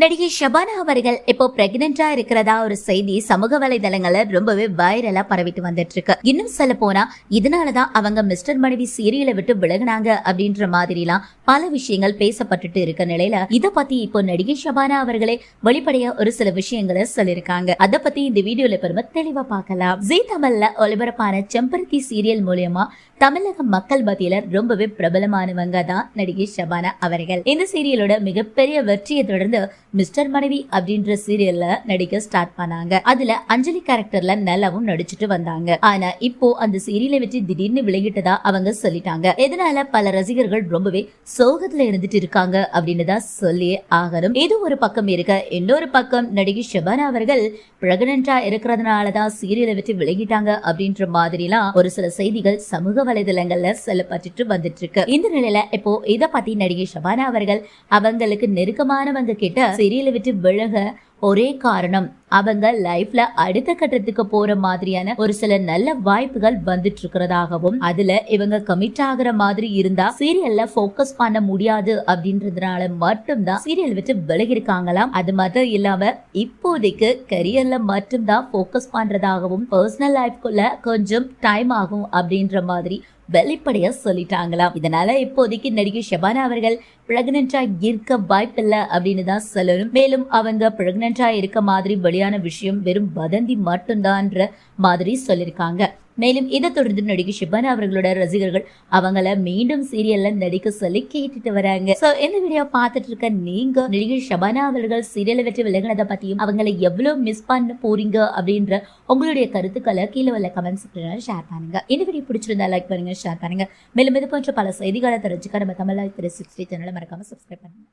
நடிகை ஷபானா அவர்கள் இப்போ பிரெக்னெண்டா இருக்கிறதா ஒரு செய்தி சமூக வலைதளங்கள்ல ரொம்பவே வைரலா பரவிட்டு வந்துட்டு இருக்கு இன்னும் சொல்ல போனா இதனாலதான் அவங்க மிஸ்டர் மனைவி சீரியலை விட்டு விலகுனாங்க அப்படின்ற மாதிரிலாம் பல விஷயங்கள் பேசப்பட்டுட்டு இருக்க நிலையில இத பத்தி இப்போ நடிகை ஷபானா அவர்களே வெளிப்படையா ஒரு சில விஷயங்களை சொல்லியிருக்காங்க. அத பத்தி இந்த வீடியோல பெருமை தெளிவா பார்க்கலாம். ஜி தமிழ்ல ஒளிபரப்பான செம்பருத்தி சீரியல் மூலியமா தமிழக மக்கள் மத்தியில ரொம்பவே பிரபலமானவங்க தான் நடிகை ஷபானா அவர்கள். இந்த சீரியலோட மிகப்பெரிய வெற்றியை தொடர்ந்து மிஸ்டர் மனைவி அப்படின்ற சீரியல்ல நடிக்க ஸ்டார்ட் பண்ணாங்க. அதுல அஞ்சலி கேரக்டர்ல நல்லாவும் நடிச்சிட்டு வந்தாங்க. ஆனா இப்போ அந்த சீரியலை வச்சு திடீர்னு விலகிட்டதா அவங்க சொல்லிட்டாங்க. இதனால பல ரசிகர்கள் ரொம்பவே சோகத்துல இருந்துட்டு இருக்காங்க அப்படின்னு தான் சொல்லியே ஆகணும். இது ஒரு பக்கம் இருக்க இன்னொரு பக்கம் நடிகை ஷபானா அவர்கள் பிரெக்னண்டா இருக்கிறதுனாலதான் சீரியலை விட்டு விலகிட்டாங்க அப்படின்ற மாதிரிலாம் ஒரு சில செய்திகள் சமூக வலைதளங்கள்ல சொல்லப்பட்டுட்டு வந்துட்டு இருக்கு. இந்த நிலையில இப்போ இத பத்தி நடிகை ஷபானா அவர்கள் அவங்களுக்கு நெருக்கமானவங்க கிட்ட சீரியலை விட்டு விலக ஒரே காரணம் அவங்க லைஃப்ல அடுத்த கட்டத்துக்கு போற மாதிரியான ஒரு சில நல்ல வாய்ப்புகள் வந்துட்டு இருக்கிறதாகவும் அதுல இவங்க கமிட் ஆகுற மாதிரி இருந்தா சீரியல்ல ஃபோக்கஸ் பண்ண முடியாது அப்படின்றதுனால மட்டும்தான் சீரியல் விட்டு விலகி இருக்காங்களாம் அது மட்டும் இல்லாம இப்போதைக்கு கரியர்ல மட்டும்தான் ஃபோக்கஸ் பண்றதாகவும் பர்சனல் லைஃப்குள்ள கொஞ்சம் டைம் ஆகும் அப்படின்ற மாதிரி வெளிப்படையா சொல்லிட்டாங்களாம். இதனால இப்போதைக்கு நடிகை ஷபானா அவர்கள் பிரெக்னெண்டா இருக்க வாய்ப்பில்லை அப்படின்னு தான் சொல்லணும். மேலும் அவங்க பிரெக்னெண்டா இருக்க மாதிரி வெளியான விஷயம் வெறும் வதந்தி மட்டும்தான்ற மாதிரி சொல்லியிருக்காங்க. மேலும் இதை தொடர்ந்து நடிகை ஷிபானா அவர்களோட ரசிகர்கள் அவங்கள மீண்டும் சீரியல்ல நடிக்க சொல்லி கேட்டுட்டு வராங்க. சோ இந்த வீடியோ பார்த்துட்டு இருக்க நீங்க நடிகை ஷபானா அவர்கள் சீரியலை வெற்றி விலகினதை பத்தியும் அவங்களை எவ்வளவு மிஸ் பண்ண போறீங்க அப்படின்ற உங்களுடைய கருத்துக்களை கீழே உள்ள கமெண்ட்ஸ் ஷேர் பண்ணுங்க. இந்த வீடியோ பிடிச்சிருந்தா லைக் பண்ணுங்க ஷேர் பண்ணுங்க. மேலும் இது போன்ற பல செய்திகளை தெரிஞ்சுக்க நம்ம தமிழ் த்ரீ சிக்ஸ்டி சேனலை மறக்காம சப்ஸ்கிரைப் பண்ணுங்க.